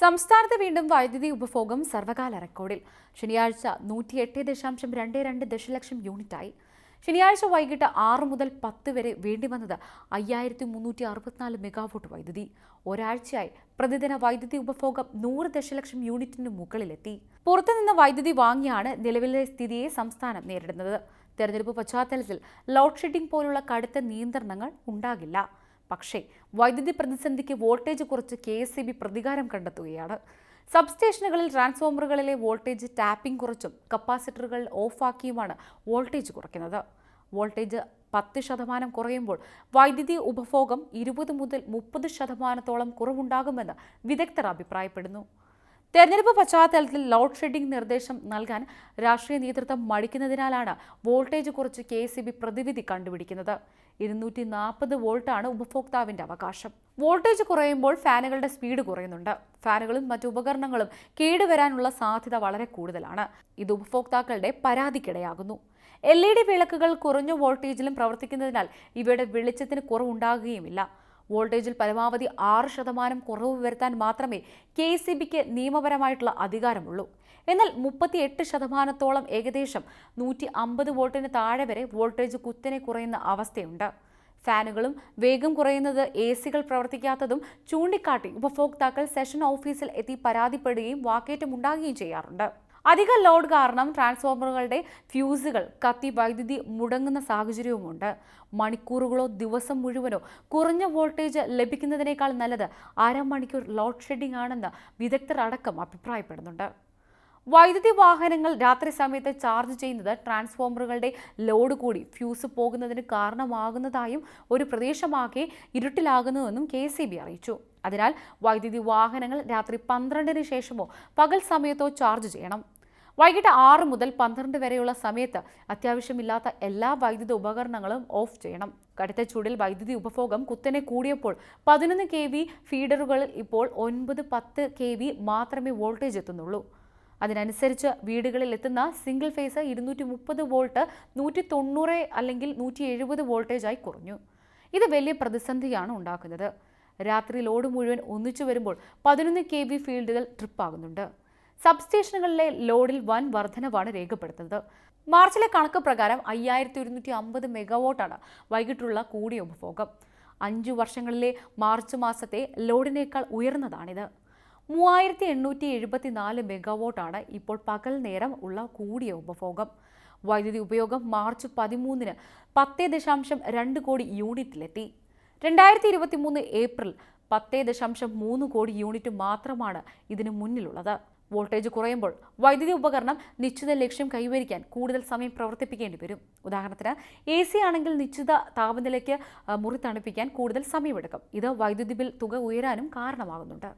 സംസ്ഥാനത്ത് വീണ്ടും വൈദ്യുതി ഉപഭോഗം സർവകാല റെക്കോർഡിൽ. ശനിയാഴ്ച നൂറ്റിയെട്ട് ദശാംശം രണ്ട് രണ്ട് ദശലക്ഷം യൂണിറ്റായി. ശനിയാഴ്ച വൈകിട്ട് ആറ് മുതൽ പത്ത് വരെ വേണ്ടി വന്നത് അയ്യായിരത്തി മുന്നൂറ്റി അറുപത്തിനാല് മെഗാവോട്ട് വൈദ്യുതി. ഒരാഴ്ചയായി പ്രതിദിന വൈദ്യുതി ഉപഭോഗം നൂറ് ദശലക്ഷം യൂണിറ്റിന് മുകളിലെത്തി. പുറത്തുനിന്ന് വൈദ്യുതി വാങ്ങിയാണ് നിലവിലെ സ്ഥിതിയെ സംസ്ഥാനം നേരിടുന്നത്. തെരഞ്ഞെടുപ്പ് പശ്ചാത്തലത്തിൽ ലോഡ് ഷെഡിംഗ് പോലുള്ള കടുത്ത നിയന്ത്രണങ്ങൾ ഉണ്ടാകില്ല. പക്ഷേ വൈദ്യുതി പ്രതിസന്ധിക്ക് വോൾട്ടേജ് കുറച്ച് കെ എസ് ബി പ്രതികാരം കണ്ടെത്തുകയാണ്. സബ്സ്റ്റേഷനുകളിൽ ട്രാൻസ്ഫോമറുകളിലെ വോൾട്ടേജ് ടാപ്പിംഗ് കുറച്ചും കപ്പാസിറ്ററുകൾ ഓഫാക്കിയുമാണ് വോൾട്ടേജ് കുറയ്ക്കുന്നത്. വോൾട്ടേജ് പത്ത് ശതമാനം കുറയുമ്പോൾ വൈദ്യുതി ഉപഭോഗം ഇരുപത് മുതൽ മുപ്പത് ശതമാനത്തോളം കുറവുണ്ടാകുമെന്ന് വിദഗ്ധർ അഭിപ്രായപ്പെടുന്നു. തെരഞ്ഞെടുപ്പ് പശ്ചാത്തലത്തിൽ ലോഡ് ഷെഡിംഗ് നിർദ്ദേശം നൽകാൻ രാഷ്ട്രീയ നേതൃത്വം മടിക്കുന്നതിനാലാണ് വോൾട്ടേജ് കുറച്ച് കെ എസ് ബി പ്രതിവിധി കണ്ടുപിടിക്കുന്നത്. ഇരുന്നൂറ്റി നാൽപ്പത് വോൾട്ടാണ് ഉപഭോക്താവിന്റെ അവകാശം. വോൾട്ടേജ് കുറയുമ്പോൾ ഫാനുകളുടെ സ്പീഡ് കുറയുന്നുണ്ട്. ഫാനുകളും മറ്റു ഉപകരണങ്ങളും കേടുവരാനുള്ള സാധ്യത വളരെ കൂടുതലാണ്. ഇത് ഉപഭോക്താക്കളുടെ പരാതിക്കിടയാകുന്നു. എൽ ഇ ഡി വിളക്കുകൾ കുറഞ്ഞ വോൾട്ടേജിലും പ്രവർത്തിക്കുന്നതിനാൽ ഇവയുടെ വെളിച്ചത്തിന് കുറവുണ്ടാകുകയുമില്ല. വോൾട്ടേജിൽ പരമാവധി ആറ് ശതമാനം കുറവ് വരുത്താൻ മാത്രമേ കെ സി ബിക്ക് നിയമപരമായിട്ടുള്ള അധികാരമുള്ളൂ. എന്നാൽ മുപ്പത്തിയെട്ട് ശതമാനത്തോളം ഏകദേശം നൂറ്റി അമ്പത് വോൾട്ടിന് താഴെ വരെ വോൾട്ടേജ് കുത്തനെ കുറയുന്ന അവസ്ഥയുണ്ട്. ഫാനുകളും വേഗം കുറയുന്നത് എ സികൾ പ്രവർത്തിക്കാത്തതും ചൂണ്ടിക്കാട്ടി ഉപഭോക്താക്കൾ സെഷൻ ഓഫീസിൽ എത്തി പരാതിപ്പെടുകയും വാക്കേറ്റമുണ്ടാകുകയും ചെയ്യാറുണ്ട്. അധിക ലോഡ് കാരണം ട്രാൻസ്ഫോമറുകളുടെ ഫ്യൂസുകൾ കത്തി വൈദ്യുതി മുടങ്ങുന്ന സാഹചര്യവുമുണ്ട്. മണിക്കൂറുകളോ ദിവസം മുഴുവനോ കുറഞ്ഞ വോൾട്ടേജ് ലഭിക്കുന്നതിനേക്കാൾ നല്ലത് അരമണിക്കൂർ ലോഡ് ഷെഡിംഗ് ആണെന്ന് വിദഗ്ധർ അടക്കം അഭിപ്രായപ്പെടുന്നുണ്ട്. വൈദ്യുതി വാഹനങ്ങൾ രാത്രി സമയത്ത് ചാർജ് ചെയ്യുന്നത് ട്രാൻസ്ഫോമറുകളുടെ ലോഡ് കൂടി ഫ്യൂസ് പോകുന്നതിന് കാരണമാകുന്നതായും ഒരു പ്രദേശമാകെ ഇരുട്ടിലാകുന്നുവെന്നും കെ അറിയിച്ചു. അതിനാൽ വൈദ്യുതി വാഹനങ്ങൾ രാത്രി പന്ത്രണ്ടിന് ശേഷമോ പകൽ സമയത്തോ ചാർജ് ചെയ്യണം. വൈകിട്ട് ആറ് മുതൽ പന്ത്രണ്ട് വരെയുള്ള സമയത്ത് അത്യാവശ്യമില്ലാത്ത എല്ലാ വൈദ്യുത ഉപകരണങ്ങളും ഓഫ് ചെയ്യണം. കടുത്ത ചൂടിൽ വൈദ്യുതി ഉപഭോഗം കുത്തനെ കൂടിയപ്പോൾ പതിനൊന്ന് കെ വി ഫീഡറുകളിൽ ഇപ്പോൾ ഒൻപത് പത്ത് കെ വി മാത്രമേ വോൾട്ടേജ് എത്തുന്നുള്ളൂ. അതിനനുസരിച്ച് വീടുകളിൽ എത്തുന്ന സിംഗിൾ ഫേസ് ഇരുന്നൂറ്റി മുപ്പത് വോൾട്ട് നൂറ്റി തൊണ്ണൂറ് അല്ലെങ്കിൽ നൂറ്റി എഴുപത് വോൾട്ടേജായി കുറഞ്ഞു. ഇത് വലിയ പ്രതിസന്ധിയാണ് ഉണ്ടാക്കുന്നത്. രാത്രി ലോഡ് മുഴുവൻ ഒന്നിച്ചു വരുമ്പോൾ പതിനൊന്ന് കെ വി ഫീൽഡുകൾ ട്രിപ്പാകുന്നുണ്ട്. സബ്സ്റ്റേഷനുകളിലെ ലോഡിൽ വൻ വർധനവാണ് രേഖപ്പെടുത്തുന്നത്. മാർച്ചിലെ കണക്ക് പ്രകാരം അയ്യായിരത്തി ഒരുന്നൂറ്റി അമ്പത് മെഗാവോട്ടാണ് വൈകിട്ടുള്ള കൂടിയ ഉപഭോഗം. അഞ്ചു വർഷങ്ങളിലെ മാർച്ച് മാസത്തെ ലോഡിനേക്കാൾ ഉയർന്നതാണിത്. മൂവായിരത്തി എണ്ണൂറ്റി എഴുപത്തി നാല് മെഗാവോട്ടാണ് ഇപ്പോൾ പകൽ നേരം ഉള്ള കൂടിയ ഉപഭോഗം. വൈദ്യുതി ഉപയോഗം മാർച്ച് പതിമൂന്നിന് പത്ത് ദശാംശം രണ്ട് കോടി യൂണിറ്റിലെത്തി. രണ്ടായിരത്തി ഇരുപത്തി മൂന്ന് ഏപ്രിൽ പത്ത് ദശാംശം മൂന്ന് കോടി യൂണിറ്റ് മാത്രമാണ് ഇതിനു മുന്നിലുള്ളത്. വോൾട്ടേജ് കുറയുമ്പോൾ വൈദ്യുതി ഉപകരണം നിശ്ചിത ലക്ഷ്യം കൈവരിക്കാൻ കൂടുതൽ സമയം പ്രവർത്തിപ്പിക്കേണ്ടി വരും. ഉദാഹരണത്തിന് എ സി ആണെങ്കിൽ നിശ്ചിത താപനിലയ്ക്ക് മുറി തണുപ്പിക്കാൻ കൂടുതൽ സമയമെടുക്കും. ഇത് വൈദ്യുതി ബിൽ തുക ഉയരാനും കാരണമാകുന്നുണ്ട്.